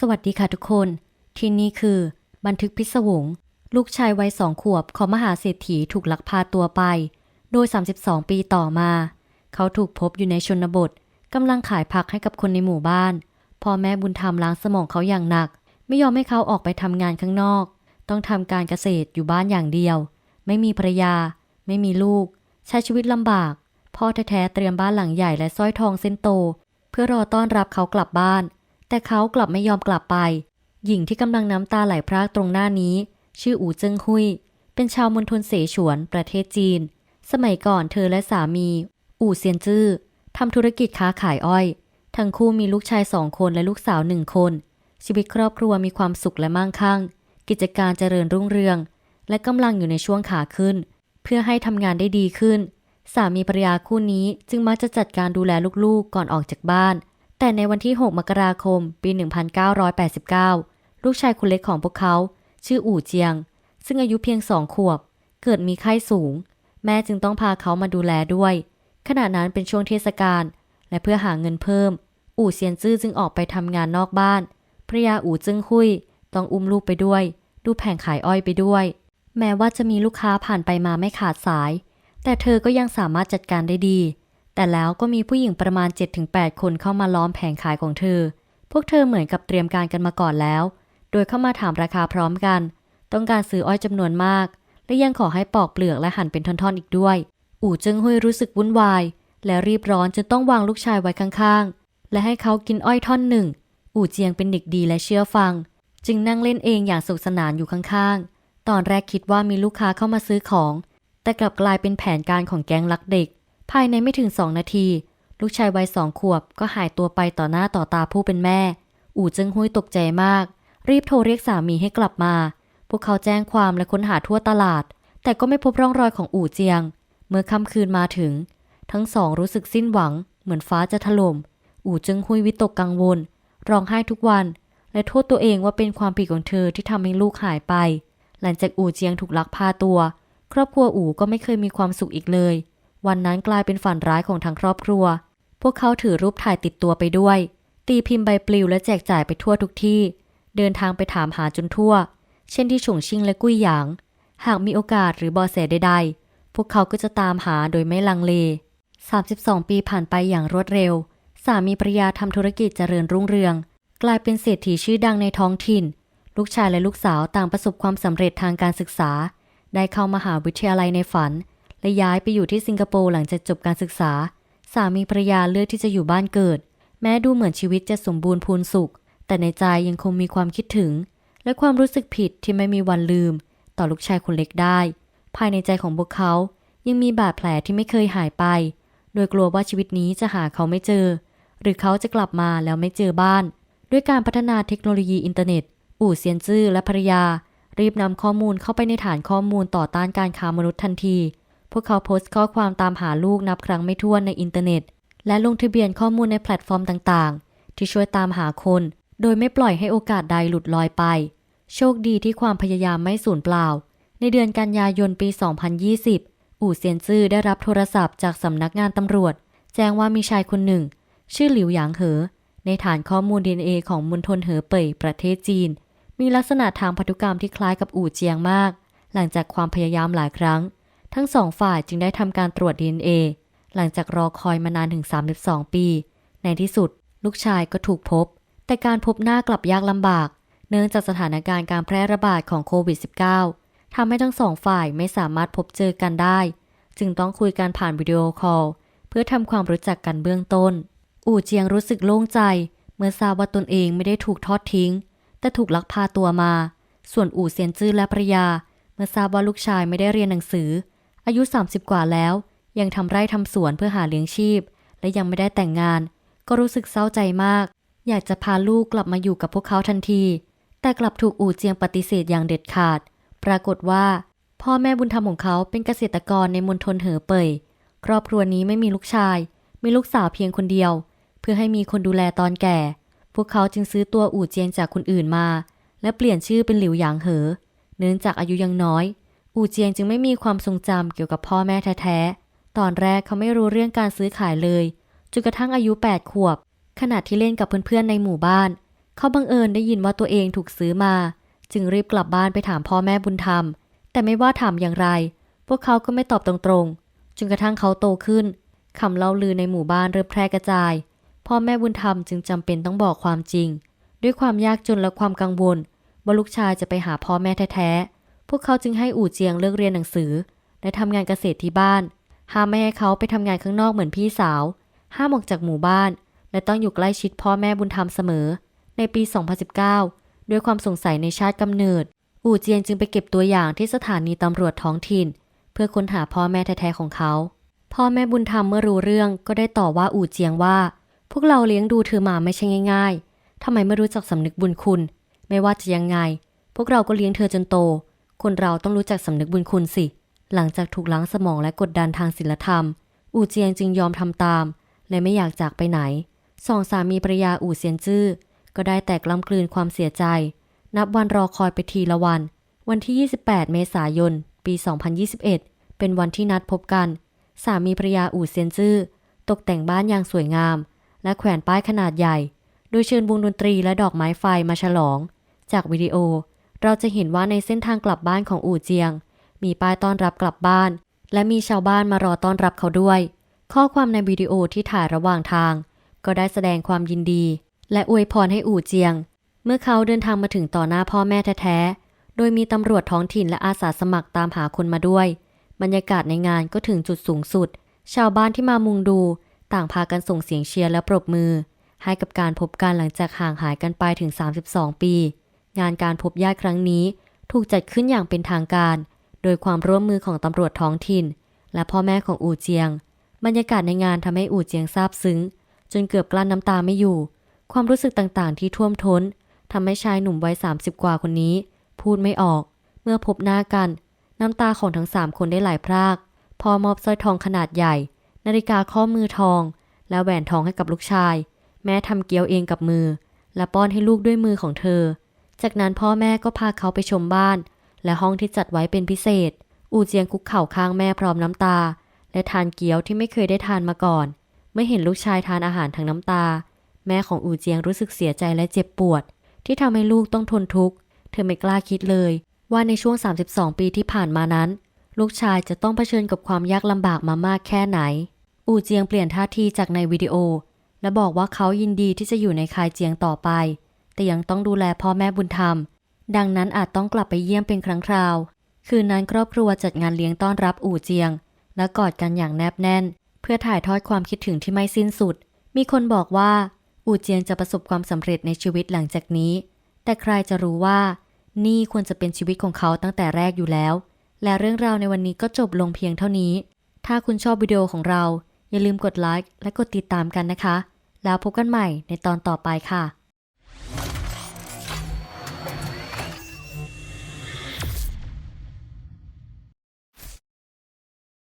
สวัสดีค่ะทุกคน ที่นี่คือ บันทึกพิศวง ลูกชายวัยสองขวบของมหาเศรษฐีถูกลักพาตัวไป โดย 32 ปีต่อมา เขาถูกพบอยู่ในชนบทกำลังขายผักให้กับคนในหมู่บ้านพ่อแม่บุญธรรมล้างสมองเขาอย่างหนัก ไม่ยอมให้เขาออกไปทำงานข้างนอก ต้องทำการเกษตรอยู่บ้านอย่างเดียว ไม่มีภรรยา ไม่มีลูก ใช้ชีวิตลำบาก พ่อแท้ๆเตรียมบ้านหลังใหญ่และสร้อยทองเส้นโต เพื่อรอต้อนรับเขากลับบ้าน แต่เขากลับไม่ยอมกลับไป หญิงที่กำลังน้ำตาไหลพรากตรงหน้านี้ ชื่ออู่เจิ้งฮุย เป็นชาวมณฑลเสฉวน ประเทศจีน สมัยก่อนเธอและสามี อู่เซียนจื้อทำธุรกิจค้าขายอ้อย ทั้งคู่มีลูกชายสองคนและลูกสาวหนึ่งคน ชีวิตครอบครัวมีความสุขและมั่งคั่ง กิจการเจริญรุ่งเรือง และกำลังอยู่ในช่วงขาขึ้น เพื่อให้ทำงานได้ดีขึ้น สามีภรรยาคู่นี้จึงมักจะจัดการดูแลลูกๆก่อนออกจากบ้าน แต่ในวันที่ 6 มกราคม ปี 1989 ลูกชายคนเล็กของพวกเขา ชื่ออู่เจียง ซึ่งอายุเพียงสองขวบ เกิดมีไข้สูง แม่จึงต้องพาเขามาดูแลด้วย ขณะนั้นเป็นช่วงเทศกาล และเพื่อหาเงินเพิ่ม อู่เซียนจื้อจึงออกไปทำงานนอกบ้านภรรยาอู่จึงคุย ต้องอุ้มลูกไปด้วย ดูแผงขายอ้อยไปด้วย แม้ว่าจะมีลูกค้าผ่านไปมาไม่ขาดสาย แต่เธอก็ยังสามารถจัดการได้ดี แต่แล้วก็มีผู้หญิงประมาณ 7-8 คนเข้ามาล้อมแผงขายของเธอ พวกเธอเหมือนกับเตรียมการกันมาก่อนแล้ว โดยเข้ามาถามราคาพร้อมกัน ต้องการซื้ออ้อยจำนวนมาก และยังขอให้ปอกเปลือกและหั่นเป็นท่อนๆอีกด้วย อู่เจิงฮุยรู้สึกวุ่นวาย และรีบร้อนจนต้องวางลูกชายไว้ข้างๆ และให้เขากินอ้อยท่อนหนึ่ง อู่เจียงเป็นเด็กดีและเชื่อฟัง จึงนั่งเล่นเองอย่างสนุกสนานอยู่ข้างๆ ตอนแรกคิดว่ามีลูกค้าเข้ามาซื้อของ แต่กลับกลายเป็นแผนการของแก๊งลักเด็ก ภายในไม่ถึงสองนาที ลูกชายวัยสองขวบก็หายตัวไปต่อหน้าต่อตาผู้เป็นแม่ อู่จิ้งฮุยตกใจมาก รีบโทรเรียกสามีให้กลับมา พวกเขาแจ้งความและค้นหาทั่วตลาด แต่ก็ไม่พบร่องรอยของอู่เจียง เมื่อค่ำคืนมาถึง ทั้งสองรู้สึกสิ้นหวัง เหมือนฟ้าจะถล่ม อู่จิ้งฮุยวิตกกังวล ร้องไห้ทุกวัน และโทษตัวเองว่าเป็นความผิดของเธอที่ทำให้ลูกหายไป หลังจากอู่เจียงถูกลักพาตัว ครอบครัวอู่ก็ไม่เคยมีความสุขอีกเลย วันนั้นกลายเป็นฝันร้ายของทั้งครอบครัว พวกเขาถือรูปถ่ายติดตัวไปด้วย ตีพิมพ์ใบปลิวและแจกจ่ายไปทั่วทุกที่ เดินทางไปถามหาจนทั่ว เช่นที่ฉงชิ่งและกุ้ยหยาง หากมีโอกาสหรือบอแสใดๆ พวกเขาก็จะตามหาโดยไม่ลังเล 32 ปีผ่านไปอย่างรวดเร็ว สามีภรรยาทำธุรกิจเจริญรุ่งเรือง กลายเป็นเศรษฐีชื่อดังในท้องถิ่น ลูกชายและลูกสาวต่างประสบความสำเร็จทางการศึกษา ได้เข้ามหาวิทยาลัยในฝัน และย้ายไปอยู่ที่สิงคโปร์หลังจากจบการศึกษา สามีภรรยาเลือกที่จะอยู่บ้านเกิด แม้ดูเหมือนชีวิตจะสมบูรณ์พูนสุข แต่ในใจยังคงมีความคิดถึง และความรู้สึกผิดที่ไม่มีวันลืม ต่อลูกชายคนเล็กได้ ภายในใจของพวกเขา ยังมีบาดแผลที่ไม่เคยหายไป โดยกลัวว่าชีวิตนี้จะหาเขาไม่เจอ หรือเขาจะกลับมาแล้วไม่เจอบ้าน ด้วยการพัฒนาเทคโนโลยีอินเทอร์เน็ต อู่เซียนจื้อและภรรยา รีบนำข้อมูลเข้าไปในฐานข้อมูลต่อต้านการค้ามนุษย์ทันที พวกเขาโพสต์ข้อความตามหาลูกนับครั้งไม่ถ้วนในอินเทอร์เน็ต และลงทะเบียนข้อมูลในแพลตฟอร์มต่างๆ ที่ช่วยตามหาคน โดยไม่ปล่อยให้โอกาสใดหลุดลอยไป โชคดีที่ความพยายามไม่สูญเปล่า ในเดือนกันยายนปี 2020 อู่เซียนจื้อได้รับโทรศัพท์จากสำนักงานตำรวจ แจ้งว่ามีชายคนหนึ่ง ชื่อหลิวหยางเหอ ในฐานข้อมูล DNA ของมณฑลเหอเป่ยประเทศจีน มีลักษณะทางพันธุกรรมที่คล้ายกับอู่เจียงมาก หลังจากความพยายามหลายครั้ง ทั้งสองฝ่ายจึงได้ทำการตรวจ DNA หลังจากรอคอยมานานถึง 32 ปี ในที่สุด ลูกชายก็ถูกพบ แต่การพบหน้ากลับยากลำบาก เนื่องจากสถานการณ์การแพร่ระบาดของโควิด -19 ทำให้ทั้งสองฝ่ายไม่สามารถพบเจอกันได้ จึงต้องคุยกันผ่านวิดีโอคอลเพื่อทำความรู้จักกันเบื้องต้น อู่เจียงรู้สึกโล่งใจ เมื่อทราบว่าตนเองไม่ได้ถูกทอดทิ้ง แต่ถูกลักพาตัวมา ส่วนอู่เซียนจื้อและภรรยา เมื่อทราบว่าลูกชายไม่ได้เรียนหนังสือ อายุ 30 กว่าแล้ว ยังทำไร่ทำสวนเพื่อหาเลี้ยงชีพ และยังไม่ได้แต่งงาน ก็รู้สึกเศร้าใจมาก อยากจะพาลูกกลับมาอยู่กับพวกเขาทันที แต่กลับถูกอู่เจียงปฏิเสธอย่างเด็ดขาด ปรากฏว่า พ่อแม่บุญธรรมของเขาเป็นเกษตรกรในมณฑลเหอเป่ยครอบครัวนี้ไม่มีลูกชาย มีลูกสาวเพียงคนเดียว เพื่อให้มีคนดูแลตอนแก่ พวกเขาจึงซื้อตัวอู่เจียงจากคนอื่นมา และเปลี่ยนชื่อเป็นหลิวหยางเหอ เนื่องจากอายุยังน้อย อูเจียงจึงไม่มีความทรงจำเกี่ยวกับพ่อแม่แท้ๆ ตอนแรกเขาไม่รู้เรื่องการซื้อขายเลย จนกระทั่งอายุ 8 ขวบ ขณะที่เล่นกับเพื่อนๆในหมู่บ้าน เขาบังเอิญได้ยินว่าตัวเองถูกซื้อมา จึงรีบกลับบ้านไปถามพ่อแม่บุญธรรม แต่ไม่ว่าถามอย่างไร พวกเขาก็ไม่ตอบตรงๆ จนกระทั่งเขาโตขึ้นคำเล่าลือในหมู่บ้านเริ่มแพร่กระจาย พ่อแม่บุญธรรมจึงจำเป็นต้องบอกความจริง ด้วยความยากจนและความกังวลว่าลูกชายจะไปหาพ่อแม่แท้ๆ พวกเขาจึงให้อู่เจียงเลิกเรียนหนังสือ และทำงานเกษตรที่บ้าน ห้ามไม่ให้เขาไปทำงานข้างนอกเหมือนพี่สาว ห้ามออกจากหมู่บ้าน และต้องอยู่ใกล้ชิดพ่อแม่บุญธรรมเสมอ ในปี 2019 ด้วยความสงสัยในชาติกำเนิด อู่เจียงจึงไปเก็บตัวอย่างที่สถานีตำรวจท้องถิ่น เพื่อค้นหาพ่อแม่แท้ๆของเขา พ่อแม่บุญธรรมเมื่อรู้เรื่องก็ได้ต่อว่าอู่เจียงว่า พวกเราเลี้ยงดูเธอมาไม่ใช่ง่าย ๆทำไมไม่รู้จักสำนึกบุญคุณ ไม่ว่าจะยังไง พวกเราก็เลี้ยงเธอจนโต คนเราต้องรู้จักสำนึกบุญคุณสิ หลังจากถูกล้างสมองและกดดันทางศีลธรรม อู่เจียงจึงยอมทำตาม และไม่อยากจากไปไหน สองสามีภรรยาอู่เซียนจื้อ ก็ได้แตกกล้ำกลืนความเสียใจ นับวันรอคอยไปทีละวัน วันที่ 28 เมษายน ปี 2021 เป็นวันที่นัดพบกัน สามีภรรยาอู่เซียนจื้อ ตกแต่งบ้านอย่างสวยงาม และแขวนป้ายขนาดใหญ่ โดยเชิญวงดนตรีและดอกไม้ไฟมาฉลอง จากวิดีโอ เราจะเห็นว่าในเส้นทางกลับบ้านของอู่เจียง มีป้ายต้อนรับกลับบ้าน และมีชาวบ้านมารอต้อนรับเขาด้วย ข้อความในวิดีโอที่ถ่ายระหว่างทาง ก็ได้แสดงความยินดี และอวยพรให้อู่เจียง เมื่อเขาเดินทางมาถึงต่อหน้าพ่อแม่แท้ๆ โดยมีตำรวจท้องถิ่นและอาสาสมัครตามหาคนมาด้วย บรรยากาศในงานก็ถึงจุดสูงสุด ชาวบ้านที่มามุงดู ต่างพากันส่งเสียงเชียร์และปรบมือ ให้กับการพบกันหลังจากห่างหายกันไปถึง 32 ปี งานการพบญาติครั้งนี้ ถูกจัดขึ้นอย่างเป็นทางการ โดยความร่วมมือของตำรวจท้องถิ่น และพ่อแม่ของอูเจียง บรรยากาศในงานทำให้อูเจียงซาบซึ้ง จนเกือบกลั้นน้ำตาไม่อยู่ ความรู้สึกต่างๆ ที่ท่วมท้นทำให้ชายหนุ่มวัย30 กว่าคนนี้ พูดไม่ออก เมื่อพบหน้ากัน น้ำตาของทั้งสามคนได้ไหลพราก พอมอบสร้อยทองขนาดใหญ่ นาฬิกาข้อมือทอง และแหวนทองให้กับลูกชาย แม่ทำเกี๊ยวเองกับมือ และป้อนให้ลูกด้วยมือของเธอ จากนั้นพ่อแม่ก็พาเขาไปชมบ้าน และห้องที่จัดไว้เป็นพิเศษ อูเจียงคุกเข่าข้างแม่พร้อมน้ำตา และทานเกี๊ยวที่ไม่เคยได้ทานมาก่อน เมื่อเห็นลูกชายทานอาหารทั้งน้ำตา แม่ของอูเจียงรู้สึกเสียใจและเจ็บปวด ที่ทำให้ลูกต้องทนทุกข์ เธอไม่กล้าคิดเลย ว่าในช่วง 32 ปีที่ผ่านมานั้น ลูกชายจะต้องเผชิญกับความยากลำบากมามากแค่ไหน อูเจียงเปลี่ยนท่าทีจากในวิดีโอ และบอกว่าเขายินดีที่จะอยู่ในคายเจียงต่อไป แต่ยังต้องดูแลพ่อแม่บุญธรรม ดังนั้นอาจต้องกลับไปเยี่ยมเป็นครั้งคราว คืนนั้นครอบครัวจัดงานเลี้ยงต้อนรับอู่เจียง และกอดกันอย่างแนบแน่น เพื่อถ่ายทอดความคิดถึงที่ไม่สิ้นสุด มีคนบอกว่า อู่เจียงจะประสบความสำเร็จในชีวิตหลังจากนี้ แต่ใครจะรู้ว่า นี่ควรจะเป็นชีวิตของเขาตั้งแต่แรกอยู่แล้ว และเรื่องราวในวันนี้ก็จบลงเพียงเท่านี้ ถ้าคุณชอบวิดีโอของเรา อย่าลืมกดไลค์และกดติดตามกันนะคะ แล้วพบกันใหม่ในตอนต่อไปค่ะ